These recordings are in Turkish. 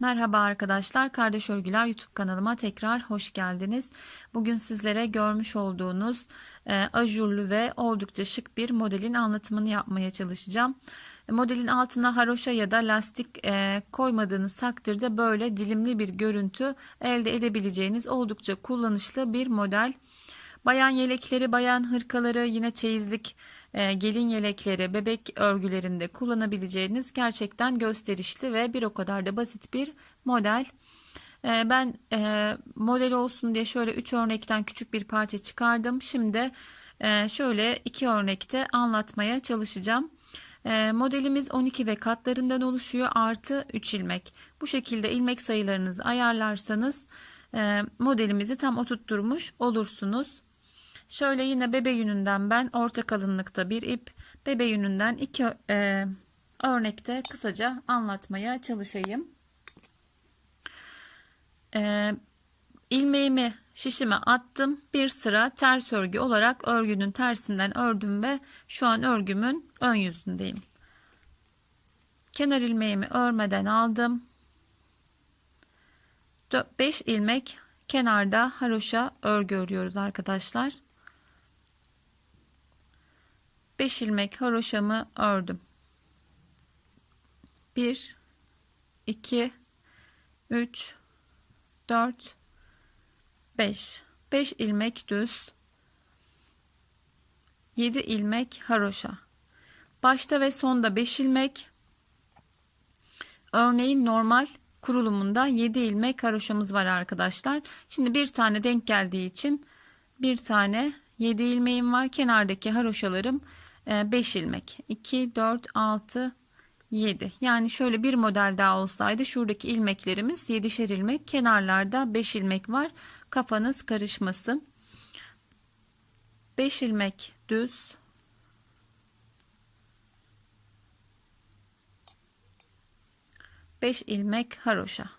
Merhaba arkadaşlar, Kardeş Örgüler YouTube kanalıma tekrar hoş geldiniz. Bugün sizlere görmüş olduğunuz e, ajurlu ve oldukça şık bir modelin anlatımını yapmaya çalışacağım. E, modelin altına haroşa ya da lastik e, koymadığınız takdirde böyle dilimli bir görüntü elde edebileceğiniz oldukça kullanışlı bir model. Bayan yelekleri, bayan hırkaları, yine çeyizlik e, gelin yelekleri, bebek örgülerinde kullanabileceğiniz gerçekten gösterişli ve bir o kadar da basit bir model. E, ben e, model olsun diye şöyle 3 örnekten küçük bir parça çıkardım. Şimdi şöyle iki örnekte anlatmaya çalışacağım. Modelimiz 12 ve katlarından oluşuyor artı 3 ilmek. Bu şekilde ilmek sayılarınızı ayarlarsanız modelimizi tam oturtturmuş olursunuz. Şöyle yine bebe yününden ben orta kalınlıkta bir ip, bebe yününden iki e, örnekte kısaca anlatmaya çalışayım. E, ilmeğimi şişime attım. Bir sıra ters örgü olarak örgünün tersinden ördüm ve şu an örgümün ön yüzündeyim. Kenar ilmeğimi örmeden aldım. 5 ilmek kenarda haroşa örgü örüyoruz arkadaşlar. 5 ilmek haroşamı ördüm. 1 2 3 4 5 5 ilmek düz. 7 ilmek haroşa. Başta ve sonda 5 ilmek. Örneğin normal kurulumunda 7 ilmek haroşamız var arkadaşlar. Şimdi bir tane denk geldiği için bir tane 7 ilmeğim var. Kenardaki haroşalarım 5 ee, ilmek. 2 4 6 7 yani şöyle bir model daha olsaydı şuradaki ilmeklerimiz 7'şer ilmek. Kenarlarda 5 ilmek var. Kafanız karışmasın. 5 ilmek düz. Beş ilmek haroşa.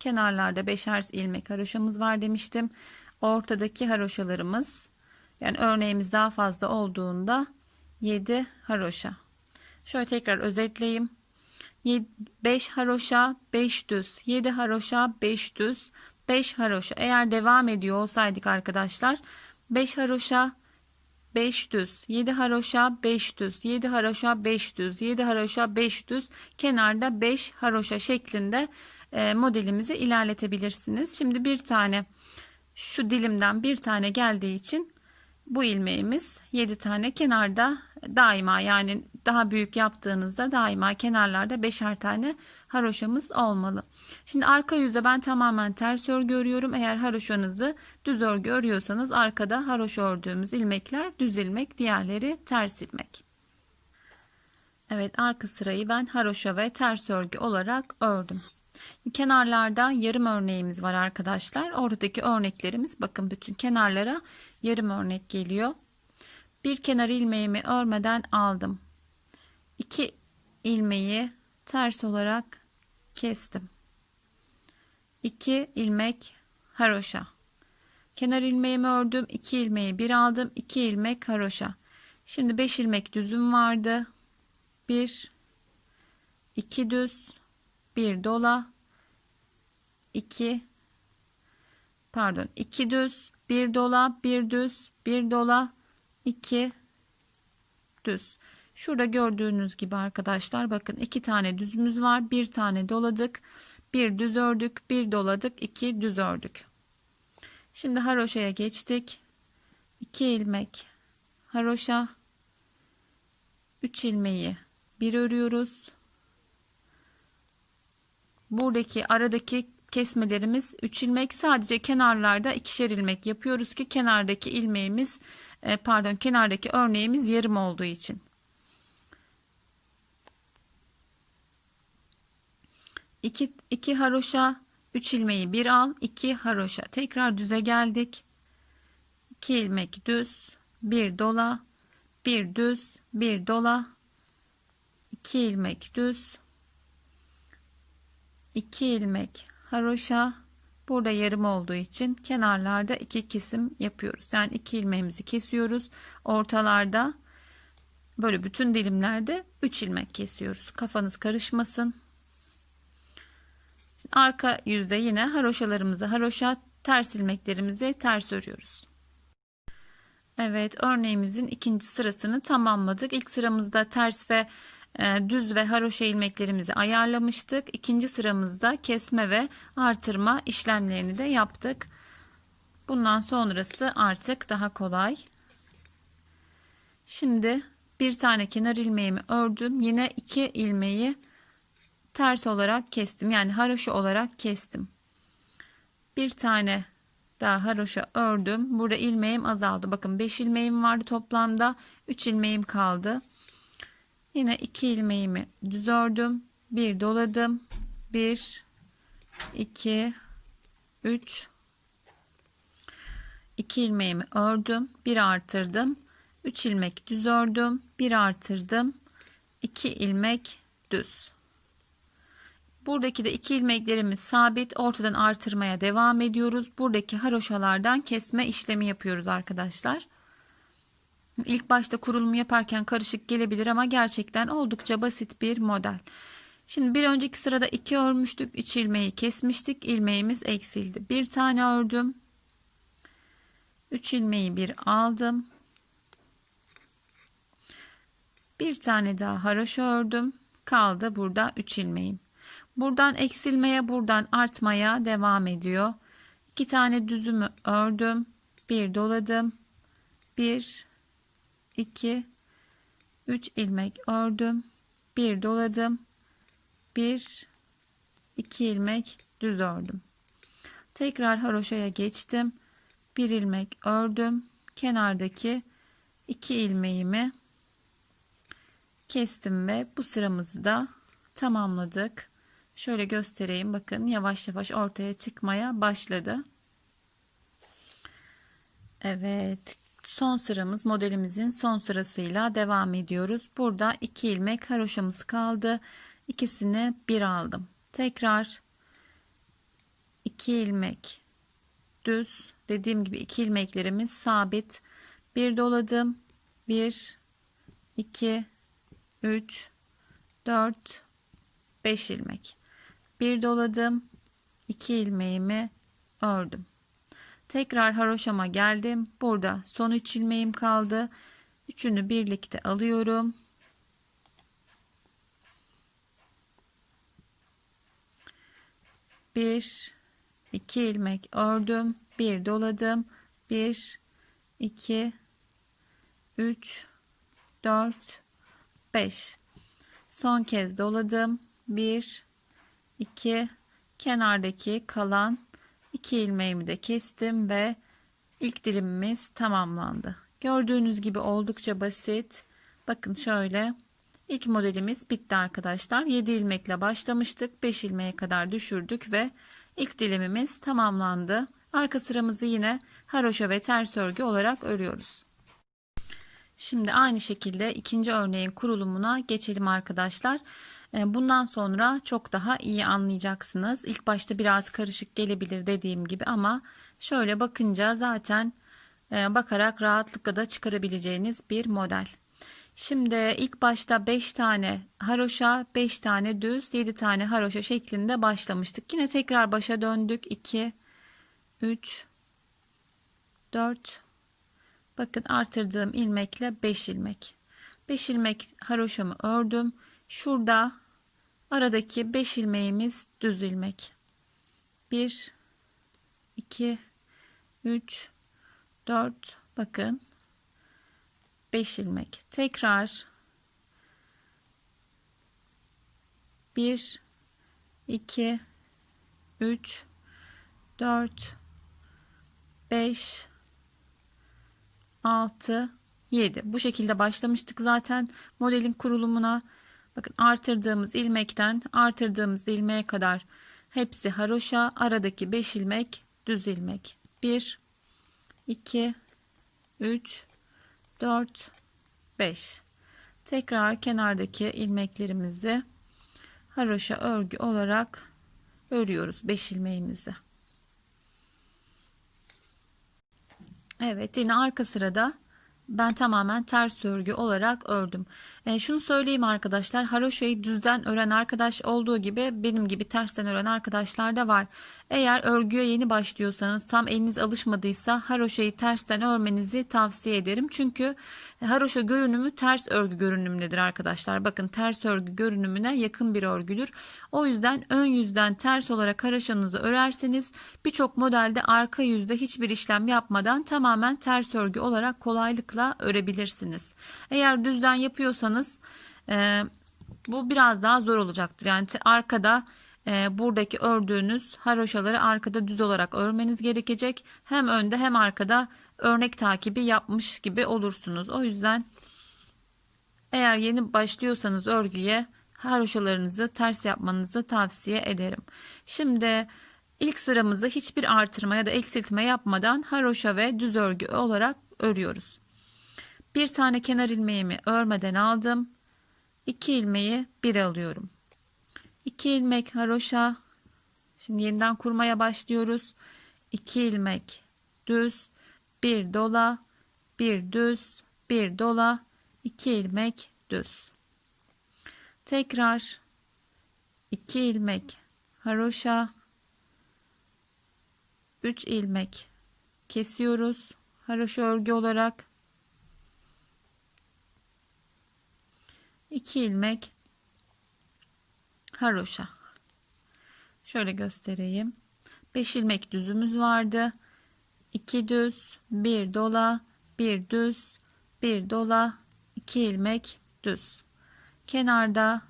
Kenarlarda beşer ilmek haroşamız var demiştim. Ortadaki haroşalarımız yani örneğimiz daha fazla olduğunda 7 haroşa. Şöyle tekrar özetleyeyim. 5 haroşa 5 düz. 7 haroşa 5 düz. 5 haroşa. Eğer devam ediyor olsaydık arkadaşlar 5 haroşa 5 düz. 7 haroşa 5 düz. 7 haroşa 5 düz. 7 haroşa 5 düz. Kenarda 5 haroşa şeklinde e, modelimizi ilerletebilirsiniz. Şimdi bir tane şu dilimden bir tane geldiği için bu ilmeğimiz 7 tane kenarda daima yani daha büyük yaptığınızda daima kenarlarda 5'er tane haroşamız olmalı. Şimdi arka yüzde ben tamamen ters örgü örüyorum. Eğer haroşanızı düz örgü örüyorsanız arkada haroşa ördüğümüz ilmekler düz ilmek diğerleri ters ilmek. Evet arka sırayı ben haroşa ve ters örgü olarak ördüm. Kenarlarda yarım örneğimiz var arkadaşlar. Oradaki örneklerimiz bakın bütün kenarlara yarım örnek geliyor. Bir kenar ilmeğimi örmeden aldım. İki ilmeği ters olarak kestim. İki ilmek haroşa. Kenar ilmeğimi ördüm. iki ilmeği bir aldım. iki ilmek haroşa. Şimdi beş ilmek düzüm vardı. Bir, iki düz, bir dola, iki, pardon, iki düz, bir dola, bir düz, bir dola, iki düz. Şurada gördüğünüz gibi arkadaşlar bakın iki tane düzümüz var. Bir tane doladık. Bir düz ördük. Bir doladık. iki düz ördük. Şimdi haroşaya geçtik. 2 ilmek haroşa 3 ilmeği bir örüyoruz. Buradaki aradaki kesmelerimiz 3 ilmek sadece kenarlarda ikişer ilmek yapıyoruz ki kenardaki ilmeğimiz e, pardon kenardaki örneğimiz yarım olduğu için. İki, iki haroşa 3 ilmeği bir al 2 haroşa tekrar düze geldik. 2 ilmek düz bir dola bir düz bir dola. 2 ilmek düz. 2 ilmek haroşa Burada yarım olduğu için kenarlarda iki kesim yapıyoruz. Yani iki ilmeğimizi kesiyoruz. Ortalarda böyle bütün dilimlerde 3 ilmek kesiyoruz. Kafanız karışmasın. Şimdi arka yüzde yine haroşalarımızı haroşa, ters ilmeklerimizi ters örüyoruz. Evet örneğimizin ikinci sırasını tamamladık. İlk sıramızda ters ve düz ve haroşa ilmeklerimizi ayarlamıştık. İkinci sıramızda kesme ve artırma işlemlerini de yaptık. Bundan sonrası artık daha kolay. Şimdi bir tane kenar ilmeğimi ördüm. Yine iki ilmeği ters olarak kestim. Yani haroşa olarak kestim. Bir tane daha haroşa ördüm. Burada ilmeğim azaldı. Bakın 5 ilmeğim vardı toplamda. 3 ilmeğim kaldı. Yine 2 ilmeğimi düz ördüm. 1 doladım. 1 2 3 2 ilmeğimi ördüm. 1 artırdım. 3 ilmek düz ördüm. 1 artırdım. 2 ilmek düz. Buradaki de iki ilmeklerimiz sabit. Ortadan artırmaya devam ediyoruz. Buradaki haroşalardan kesme işlemi yapıyoruz arkadaşlar. İlk başta kurulumu yaparken karışık gelebilir ama gerçekten oldukça basit bir model. Şimdi bir önceki sırada iki örmüştük. 3 ilmeği kesmiştik. İlmeğimiz eksildi. Bir tane ördüm. 3 ilmeği bir aldım. Bir tane daha haroşa ördüm. Kaldı burada 3 ilmeğim. Buradan eksilmeye, buradan artmaya devam ediyor. İki tane düzümü ördüm. Bir doladım. Bir, iki, üç ilmek ördüm. Bir doladım. Bir, iki ilmek düz ördüm. Tekrar haroşaya geçtim. Bir ilmek ördüm. Kenardaki iki ilmeğimi kestim ve bu sıramızı da tamamladık. Şöyle göstereyim. Bakın yavaş yavaş ortaya çıkmaya başladı. Evet. Son sıramız modelimizin son sırasıyla devam ediyoruz. Burada iki ilmek haroşamız kaldı. İkisini bir aldım. Tekrar iki ilmek düz. Dediğim gibi iki ilmeklerimiz sabit. Bir doladım. Bir, iki, üç, dört, beş ilmek bir doladım. 2 ilmeğimi ördüm. Tekrar haroşama geldim. Burada son 3 ilmeğim kaldı. Üçünü birlikte alıyorum. Bir, iki ilmek ördüm. Bir doladım. Bir, iki, üç, dört, beş. Son kez doladım. Bir, 2 kenardaki kalan 2 ilmeğimi de kestim ve ilk dilimimiz tamamlandı. Gördüğünüz gibi oldukça basit. Bakın şöyle ilk modelimiz bitti arkadaşlar. 7 ilmekle başlamıştık. 5 ilmeğe kadar düşürdük ve ilk dilimimiz tamamlandı. Arka sıramızı yine haroşa ve ters örgü olarak örüyoruz. Şimdi aynı şekilde ikinci örneğin kurulumuna geçelim arkadaşlar. E, bundan sonra çok daha iyi anlayacaksınız. İlk başta biraz karışık gelebilir dediğim gibi ama şöyle bakınca zaten e, bakarak rahatlıkla da çıkarabileceğiniz bir model. Şimdi ilk başta 5 tane haroşa, 5 tane düz, 7 tane haroşa şeklinde başlamıştık. Yine tekrar başa döndük. 2 3 4 Bakın artırdığım ilmekle 5 ilmek. 5 ilmek haroşamı ördüm. Şurada aradaki 5 ilmeğimiz düz ilmek. 1 2 3 4 bakın. 5 ilmek. Tekrar. 1 2 3 4 5 6 7 bu şekilde başlamıştık zaten modelin kurulumuna Bakın artırdığımız ilmekten artırdığımız ilmeğe kadar hepsi haroşa. Aradaki 5 ilmek düz ilmek. 1 2 3 4 5 tekrar kenardaki ilmeklerimizi haroşa örgü olarak örüyoruz 5 ilmeğimizi Evet yine arka sırada ben tamamen ters örgü olarak ördüm. E, şunu söyleyeyim arkadaşlar haroşayı düzden ören arkadaş olduğu gibi benim gibi tersten ören arkadaşlar da var. Eğer örgüye yeni başlıyorsanız tam eliniz alışmadıysa haroşayı tersten örmenizi tavsiye ederim. Çünkü haroşa görünümü ters örgü görünümündedir arkadaşlar. Bakın ters örgü görünümüne yakın bir örgüdür. O yüzden ön yüzden ters olarak haroşanızı örerseniz birçok modelde arka yüzde hiçbir işlem yapmadan tamamen ters örgü olarak kolaylıkla örebilirsiniz. Eğer düzden yapıyorsanız e, bu biraz daha zor olacaktır. Yani arkada e, buradaki ördüğünüz haroşaları arkada düz olarak örmeniz gerekecek. Hem önde hem arkada örnek takibi yapmış gibi olursunuz. O yüzden eğer yeni başlıyorsanız örgüye haroşalarınızı ters yapmanızı tavsiye ederim. Şimdi ilk sıramızı hiçbir artırma ya da eksiltme yapmadan haroşa ve düz örgü olarak örüyoruz. Bir tane kenar ilmeğimi örmeden aldım. 2 ilmeği bir alıyorum. 2 ilmek haroşa. Şimdi yeniden kurmaya başlıyoruz. 2 ilmek düz, bir dola, bir düz, bir dola, 2 ilmek düz. Tekrar 2 ilmek haroşa, 3 ilmek kesiyoruz. Haroşa örgü olarak 2 ilmek haroşa. Şöyle göstereyim. 5 ilmek düzümüz vardı. 2 düz, 1 dola, 1 düz, 1 dola, 2 ilmek düz. Kenarda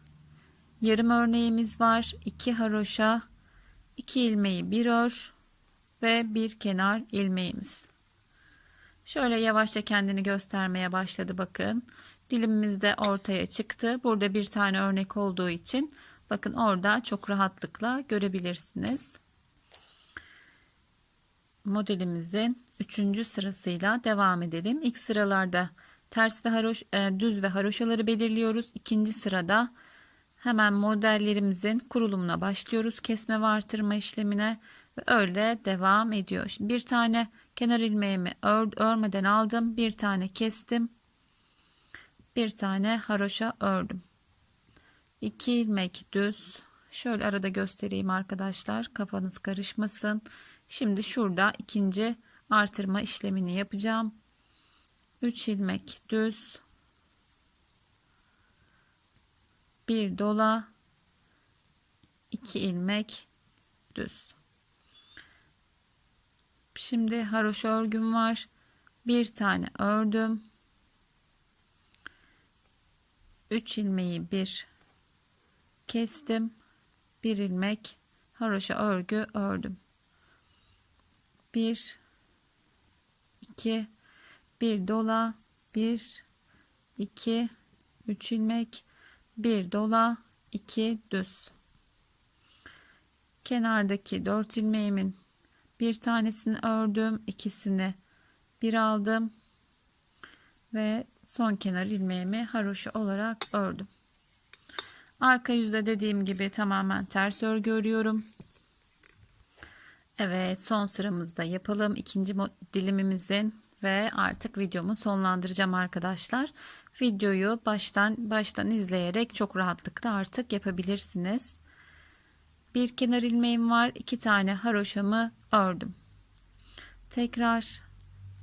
yarım örneğimiz var. 2 haroşa, 2 ilmeği bir ör ve bir kenar ilmeğimiz. Şöyle yavaşça kendini göstermeye başladı bakın. Dilimimiz de ortaya çıktı. Burada bir tane örnek olduğu için bakın orada çok rahatlıkla görebilirsiniz. Modelimizin 3. sırasıyla devam edelim. İlk sıralarda ters ve haroş, e, düz ve haroşaları belirliyoruz. İkinci sırada hemen modellerimizin kurulumuna başlıyoruz. Kesme ve artırma işlemine ve öyle devam ediyor. Şimdi bir tane kenar ilmeğimi ör, örmeden aldım. Bir tane kestim bir tane haroşa ördüm. 2 ilmek düz. Şöyle arada göstereyim arkadaşlar. Kafanız karışmasın. Şimdi şurada ikinci artırma işlemini yapacağım. 3 ilmek düz. Bir dola. 2 ilmek düz. Şimdi haroşa örgüm var. Bir tane ördüm. 3 ilmeği bir kestim. Bir ilmek haroşa örgü ördüm. 1 2 1 dola 1 2 3 ilmek 1 dola 2 düz. Kenardaki 4 ilmeğimin bir tanesini ördüm, ikisini bir aldım ve son kenar ilmeğimi haroşa olarak ördüm. Arka yüzde dediğim gibi tamamen ters örgü örüyorum. Evet son sıramızda yapalım. ikinci dilimimizin ve artık videomu sonlandıracağım arkadaşlar. Videoyu baştan baştan izleyerek çok rahatlıkla artık yapabilirsiniz. Bir kenar ilmeğim var. iki tane haroşamı ördüm. Tekrar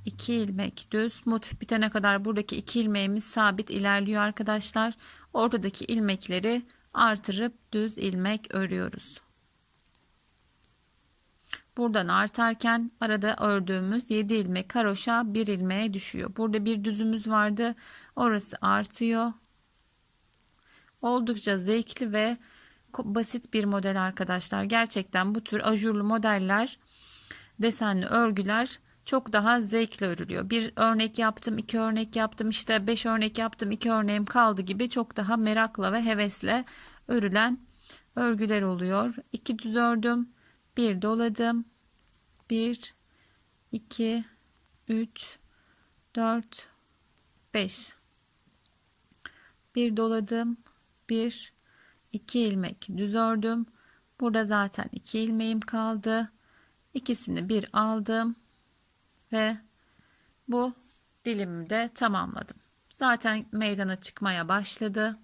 2 ilmek düz motif bitene kadar buradaki 2 ilmeğimiz sabit ilerliyor arkadaşlar. Ortadaki ilmekleri artırıp düz ilmek örüyoruz. Buradan artarken arada ördüğümüz 7 ilmek haroşa 1 ilmeğe düşüyor. Burada bir düzümüz vardı. Orası artıyor. Oldukça zevkli ve basit bir model arkadaşlar. Gerçekten bu tür ajurlu modeller, desenli örgüler çok daha zevkle örülüyor. Bir örnek yaptım, iki örnek yaptım, işte beş örnek yaptım, iki örneğim kaldı gibi çok daha merakla ve hevesle örülen örgüler oluyor. İki düz ördüm, bir doladım, bir, iki, üç, dört, beş. Bir doladım, bir, iki ilmek düz ördüm. Burada zaten iki ilmeğim kaldı. İkisini bir aldım ve bu dilimi de tamamladım. Zaten meydana çıkmaya başladı.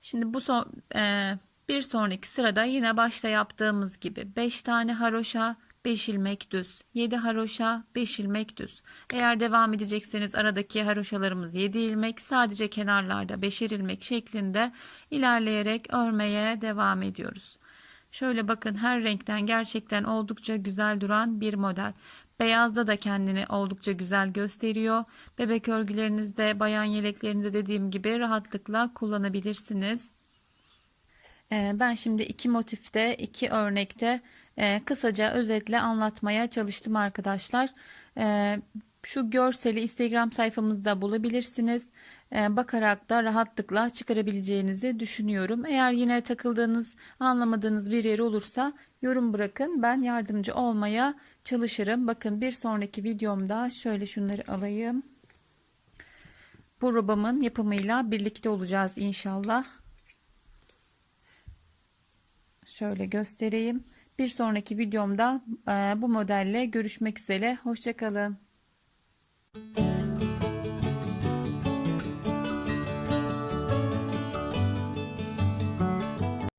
Şimdi bu son, e, bir sonraki sırada yine başta yaptığımız gibi 5 tane haroşa 5 ilmek düz 7 haroşa 5 ilmek düz eğer devam edecekseniz aradaki haroşalarımız 7 ilmek sadece kenarlarda 5'er ilmek şeklinde ilerleyerek örmeye devam ediyoruz şöyle bakın her renkten gerçekten oldukça güzel duran bir model beyazda da kendini oldukça güzel gösteriyor bebek örgülerinizde bayan yeleklerinizde dediğim gibi rahatlıkla kullanabilirsiniz ee, Ben şimdi iki motifte, iki örnekte e, kısaca özetle anlatmaya çalıştım arkadaşlar. Ee, Şu görseli Instagram sayfamızda bulabilirsiniz. Ee, Bakarak da rahatlıkla çıkarabileceğinizi düşünüyorum. Eğer yine takıldığınız, anlamadığınız bir yer olursa yorum bırakın. Ben yardımcı olmaya çalışırım. Bakın bir sonraki videomda şöyle şunları alayım. Bu robamın yapımıyla birlikte olacağız inşallah. Şöyle göstereyim. Bir sonraki videomda e, bu modelle görüşmek üzere. Hoşçakalın.